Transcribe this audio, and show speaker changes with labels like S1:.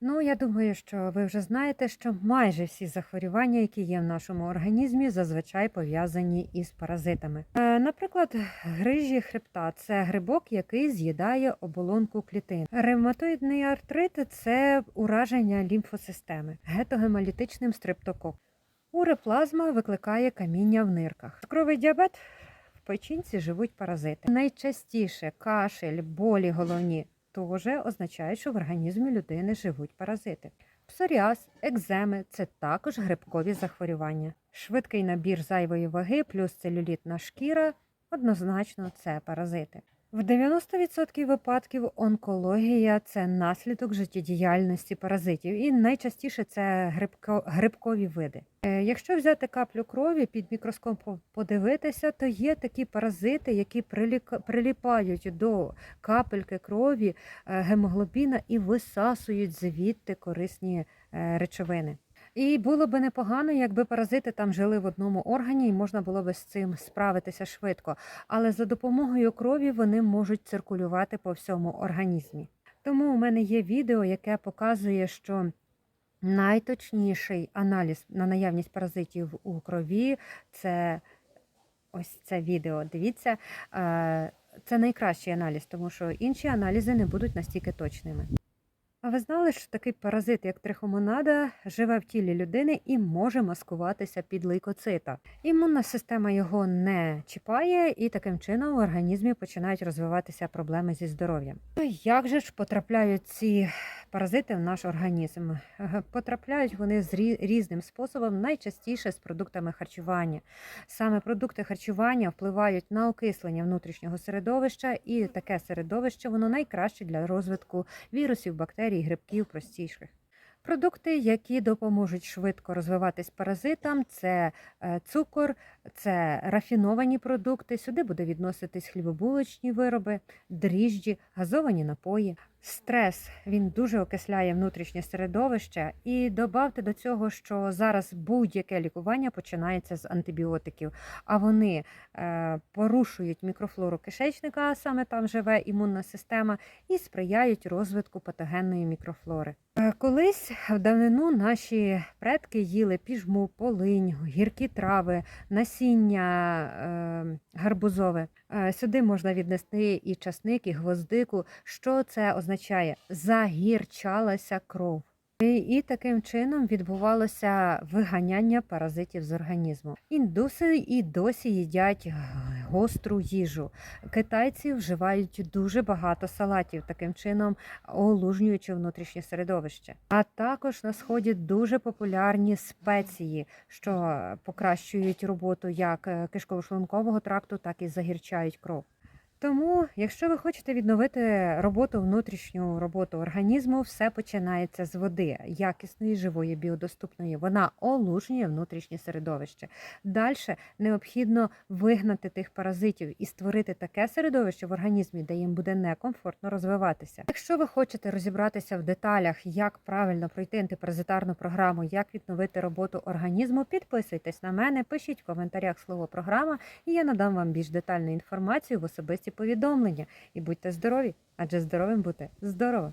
S1: Ну, я думаю, що ви вже знаєте, що майже всі захворювання, які є в нашому організмі, зазвичай пов'язані із паразитами. Е, Наприклад, грижі хребта це грибок, який з'їдає оболонку клітин. Ревматоїдний артрит це ураження лімфосистеми, гетогемолітичним стрептококом. Уреплазма викликає каміння в нирках. Цукровий діабет в печінці живуть паразити. Найчастіше кашель, болі головні теж означає, що в організмі людини живуть паразити. Псоріаз, екземи це також грибкові захворювання. Швидкий набір зайвої ваги плюс целюлітна шкіра однозначно це паразити. В 90% випадків онкологія це наслідок життєдіяльності паразитів, і найчастіше це грибко, грибкові види. Е, Якщо взяти каплю крові під мікроскопом подивитися, то є такі паразити, які приліпають до капельки крові е, гемоглобіна і висасують звідти корисні е, речовини. І було би непогано, якби паразити там жили в одному органі, і можна було би з цим справитися швидко. Але за допомогою крові вони можуть циркулювати по всьому організмі. Тому у мене є відео, яке показує, що найточніший аналіз на наявність паразитів у крові це ось це відео. Дивіться, е, це найкращий аналіз, тому що інші аналізи не будуть настільки точними. Ви знали, що такий паразит, як трихомонада, живе в тілі людини і може маскуватися під лейкоцита. Імунна система його не чіпає, і таким чином в організмі починають розвиватися проблеми зі здоров'ям. Ну, Як же ж потрапляють ці паразити в наш організм? Потрапляють вони з різним способом, найчастіше з продуктами харчування. Саме продукти харчування впливають на окислення внутрішнього середовища, і таке середовище воно найкраще для розвитку вірусів, бактерій, грибків простіших. Продукти, які допоможуть швидко розвиватись паразитам, це е, цукор, це рафіновані продукти. Сюди буде відноситись хлібобулочні вироби, дріжджі, газовані напої. Стрес він дуже окисляє внутрішнє середовище. І додавте до цього, що зараз будь-яке лікування починається з антибіотиків, а вони е, порушують мікрофлору кишечника, а саме там живе імунна система, і сприяють розвитку патогенної мікрофлори. Е, Колись в давнину наші предки їли піжму, полинь, гіркі трави, насіння е, гарбузове. Е, Сюди можна віднести і часник, і гвоздику. Що це означає? Загірчалася кров. І, таким чином відбувалося виганяння паразитів з організму. Індуси і досі їдять гостру їжу. Китайці вживають дуже багато салатів, таким чином олужнюючи внутрішнє середовище. А також на сході дуже популярні спеції, що покращують роботу як е, кишково-шлункового тракту, так і загірчають кров. Тому, якщо ви хочете відновити роботу внутрішню роботу організму, все починається з води, якісної, живої, біодоступної. Вона олужнює внутрішнє середовище. Далі необхідно вигнати тих паразитів і створити таке середовище в організмі, де їм буде некомфортно розвиватися. Якщо ви хочете розібратися в деталях, як правильно пройти антипаразитарну програму, як відновити роботу організму, підписуйтесь на мене, пишіть в коментарях слово програма, і я надам вам більш детальну інформацію в особисті повідомлення. І будьте здорові, адже здоровим бути здорово!